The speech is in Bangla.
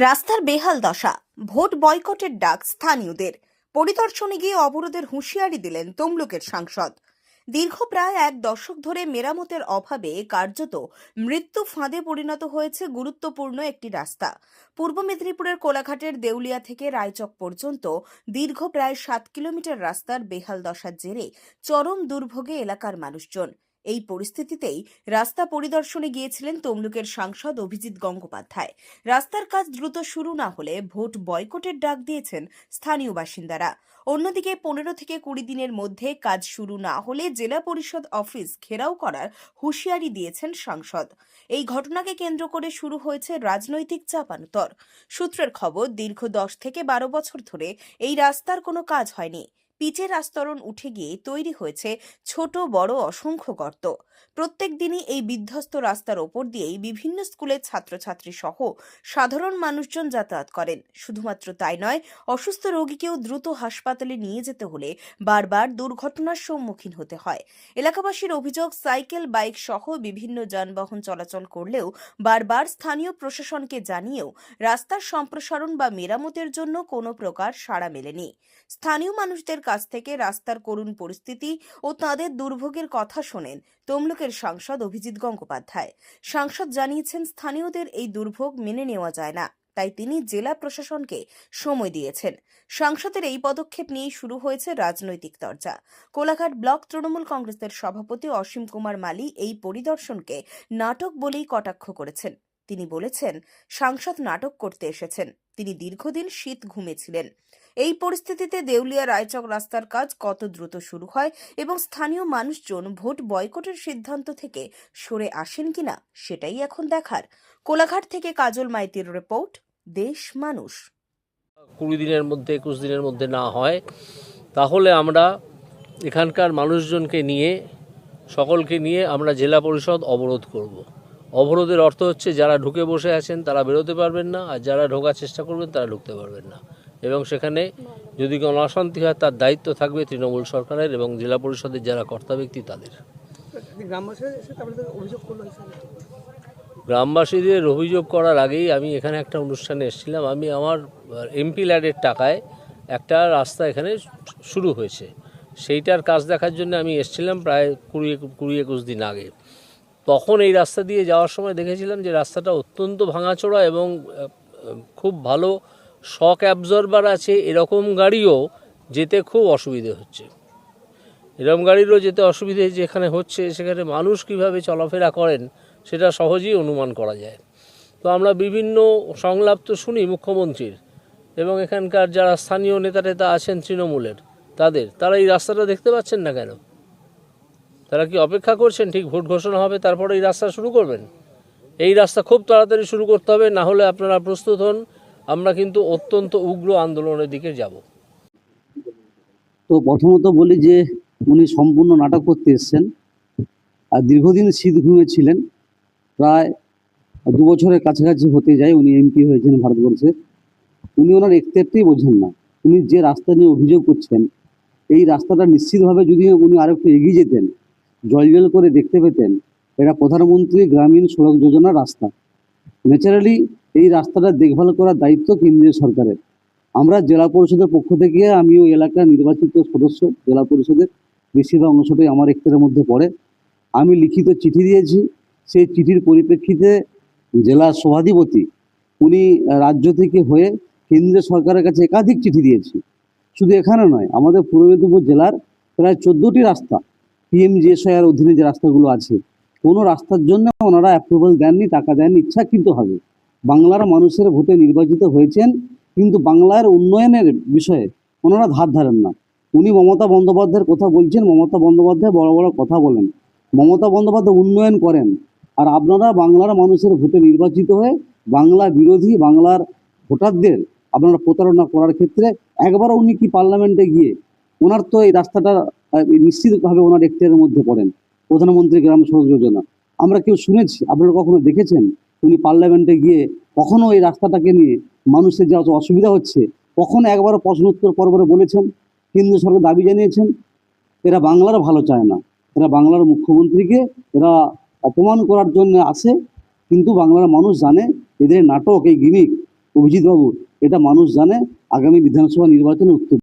রাস্তার বেহাল দশা, ভোট বয়কটের ডাক স্থানীয়দের, পরিদর্শনে গিয়ে অবরোধের হুঁশিয়ারি দিলেন তমলুকের সাংসদ। দীর্ঘ প্রায় এক দশক ধরে মেরামতের অভাবে কার্যত মৃত্যু ফাঁদে পরিণত হয়েছে গুরুত্বপূর্ণ একটি রাস্তা। পূর্ব মেদিনীপুরের কোলাঘাটের দেউলিয়া থেকে রায়চক পর্যন্ত দীর্ঘ প্রায় সাত কিলোমিটার রাস্তার বেহাল দশার জেরে চরম দুর্ভোগে এলাকার মানুষজন। এই পরিস্থিতিতেই রাস্তা পরিদর্শনে গিয়েছিলেন তমলুকের সাংসদ অভিজিৎ গঙ্গোপাধ্যায়। রাস্তার কাজ দ্রুত শুরু না হলে ভোট বয়কটের ডাক দিয়েছেন স্থানীয় বাসিন্দারা। অন্যদিকে পনেরো থেকে কুড়ি দিনের মধ্যে কাজ শুরু না হলে জেলা পরিষদ অফিস ঘেরাও করার হুঁশিয়ারি দিয়েছেন সাংসদ। এই ঘটনাকে কেন্দ্র করে শুরু হয়েছে রাজনৈতিক চাপানুতর। সূত্রের খবর, দীর্ঘ দশ থেকে বারো বছর ধরে এই রাস্তার কোনো কাজ হয়নি। পিচের আস্তরণ উঠে গিয়ে তৈরি হয়েছে ছোট, বড়, অসংখ্য গর্ত। প্রত্যেক দিনই এই বিধ্বস্ত রাস্তার ওপর দিয়েই বিভিন্ন স্কুলের ছাত্রছাত্রী সহ সাধারণ মানুষজন যাতায়াত করেন। শুধুমাত্র তাই নয়, অসুস্থ রোগীকেও দ্রুত হাসপাতালে নিয়ে যেতে হলে বারবার দুর্ঘটনার সম্মুখীন হতে হয়। এলাকাবাসীর অভিযোগ, সাইকেল, বাইক সহ বিভিন্ন যানবাহন চলাচল করলেও বারবার স্থানীয় প্রশাসনকে জানিয়েও রাস্তার সম্প্রসারণ বা মেরামতের জন্য কোনো প্রকার সাড়া মেলেনি। স্থানীয় মানুষদের কাছ থেকে রাস্তার করুণ পরিস্থিতি ও তাদের দুর্ভোগের কথা শোনেন তমলুকের সাংসদ অভিজিৎ গঙ্গোপাধ্যায়। সাংসদ জানিয়েছেন, স্থানীয়দের এই দুর্ভোগ মেনে নেওয়া যায় না, তাই তিনি জেলা প্রশাসনকে সময় দিয়েছেন। সাংসদের এই পদক্ষেপ নিয়েই শুরু হয়েছে রাজনৈতিক চর্চা। কোলাঘাট ব্লক তৃণমূল কংগ্রেসের সভাপতি অসীম কুমার মালি এই পরিদর্শনকে নাটক বলেই কটাক্ষ করেছেন। তিনি বলেছেন, সাংসদ নাটক করতে এসেছেন। তিনি দীর্ঘদিন শীত ঘুমেছিলেন এই পরিস্থিতিতে দেউলিয়া রায়চক রাস্তার কাজ কত দ্রুত শুরু হয় এবং স্থানীয় মানুষজন ভোট বয়কটের সিদ্ধান্ত থেকে সরে আসেন কিনা সেটাই এখন দেখার। কোলাঘাট থেকে কাজল মাইতির রিপোর্ট, দেশ মানুষ। কুড়ি দিনের মধ্যে, একুশ দিনের মধ্যে না হয়, তাহলে আমরা এখানকার মানুষজনকে নিয়ে, সকলকে নিয়ে আমরা জেলা পরিষদ অবরোধ করব। অবরোধের অর্থ হচ্ছে যারা ঢুকে বসে আছেন তারা বেরোতে পারবেন না, আর যারা ঢোকার চেষ্টা করবেন তারা ঢুকতে পারবেন না। এবং সেখানে যদি কোনো অশান্তি হয় তার দায়িত্ব থাকবে তৃণমূল সরকারের এবং জেলা পরিষদের যারা কর্তা ব্যক্তি তাদের। গ্রামবাসীদের অভিযোগ করার আগেই আমি এখানে একটা অনুষ্ঠানে এসেছিলাম। আমি আমার এমপি ল্যাডের টাকায় একটা রাস্তা এখানে শুরু হয়েছে। সেইটার কাজ দেখার জন্য আমি এসেছিলাম প্রায় কুড়ি কুড়ি একুশ দিন আগে। তখন এই রাস্তা দিয়ে যাওয়ার সময় দেখেছিলাম যে রাস্তাটা অত্যন্ত ভাঙাচোড়া এবং খুব ভালো শক অ্যাবজর্বার আছে এরকম গাড়িও যেতে খুব অসুবিধে হচ্ছে। এরকম গাড়িরও যেতে অসুবিধে যেখানে হচ্ছে, সেখানে মানুষ কীভাবে চলাফেরা করেন, সেটা সহজেই অনুমান করা যায়। তো আমরা বিভিন্ন সংলাপ তো শুনি মুখ্যমন্ত্রীর, এবং এখানকার যারা স্থানীয় নেতা টেতা আছেন তৃণমূলের, তাদের, তারা এই রাস্তাটা দেখতে পাচ্ছেন না কেন? তারা কি অপেক্ষা করছেন? ঠিক ভোট ঘোষণা হবে, তারপরে এই রাস্তা শুরু করবেন? এই রাস্তা খুব তাড়াতাড়ি শুরু করতে হবে, না হলে আপনারা প্রস্তুত হন। আমরা কিন্তু অত্যন্ত উগ্র আন্দোলনের দিকে যাব। তো প্রথমত বলি যে, উনি সম্পূর্ণ নাটক করতে এসেছেন আর দীর্ঘদিন শীত ঘুমিয়েছিলেন। প্রায় দু বছরের কাছাকাছি হতে যায় উনি এমপি হয়েছেন ভারতবর্ষের। উনি ওনার এখতিয়ারটাই বোঝেন না। উনি যে রাস্তা নিয়ে অভিযোগ করছেন, এই রাস্তাটা নিশ্চিতভাবে যদি উনি আরও একটু এগিয়ে যেতেন, জল জল করে দেখতে পেতেন, এটা প্রধানমন্ত্রী গ্রামীণ সড়ক যোজনার রাস্তা। ন্যাচারালি এই রাস্তাটা দেখভাল করার দায়িত্ব কেন্দ্রীয় সরকারের। আমরা জেলা পরিষদের পক্ষ থেকে, আমি ওই এলাকার নির্বাচিত সদস্য, জেলা পরিষদের বেশিরভাগ অংশটাই আমার এখতিয়ারের মধ্যে পড়ে। আমি লিখিত চিঠি দিয়েছি। সেই চিঠির পরিপ্রেক্ষিতে জেলা সভাধিপতি, উনি রাজ্য থেকে হয়ে কেন্দ্রীয় সরকারের কাছে একাধিক চিঠি দিয়েছি। শুধু এখানে নয়, আমাদের পূর্ব মেদিনীপুর জেলার প্রায় চোদ্দোটি রাস্তা পিএমজিএসআইয়ের অধীনে যে রাস্তাগুলো আছে, কোনো রাস্তার জন্য ওনারা অ্যাপ্রুভাল দেননি, টাকা দেননি, ইচ্ছাকৃতভাবে। বাংলার মানুষের ভোটে নির্বাচিত হয়েছেন, কিন্তু বাংলার উন্নয়নের বিষয়ে ওনারা ধার ধারেন না। উনি মমতা বন্দ্যোপাধ্যায়ের কথা বলছেন, মমতা বন্দ্যোপাধ্যায় বড় বড় কথা বলেন। মমতা বন্দ্যোপাধ্যায় উন্নয়ন করেন। আর আপনারা বাংলার মানুষের ভোটে নির্বাচিত হয়ে বাংলা বিরোধী, বাংলার ভোটারদের আপনারা প্রতারণা করার ক্ষেত্রে একবার উনি কি পার্লামেন্টে গিয়ে ওনার তো এই রাস্তাটা নিশ্চিতভাবে ওনার এখতিয়ারের মধ্যে পড়েন। প্রধানমন্ত্রী গ্রাম সড়ক যোজনা। আমরা কেউ শুনেছি, আপনারা কখনো দেখেছেন? উনি পার্লামেন্টে গিয়ে কখনো এই রাস্তাটাকে নিয়ে মানুষের যা অসুবিধা হচ্ছে, কখনো একবারও প্রশ্ন উত্তর পর্বরে বলেছেন, কেন্দ্র সরকার দাবি জানিয়েছেন, এরা বাংলার ভালো চায় না। এরা বাংলার মুখ্যমন্ত্রীকে এরা অপমান করার জন্য আসে, কিন্তু বাংলার মানুষ জানে এদের নাটক, এই গিমিক অভিজিৎ বাবু, এটা মানুষ জানে আগামী বিধানসভা নির্বাচনে উত্তর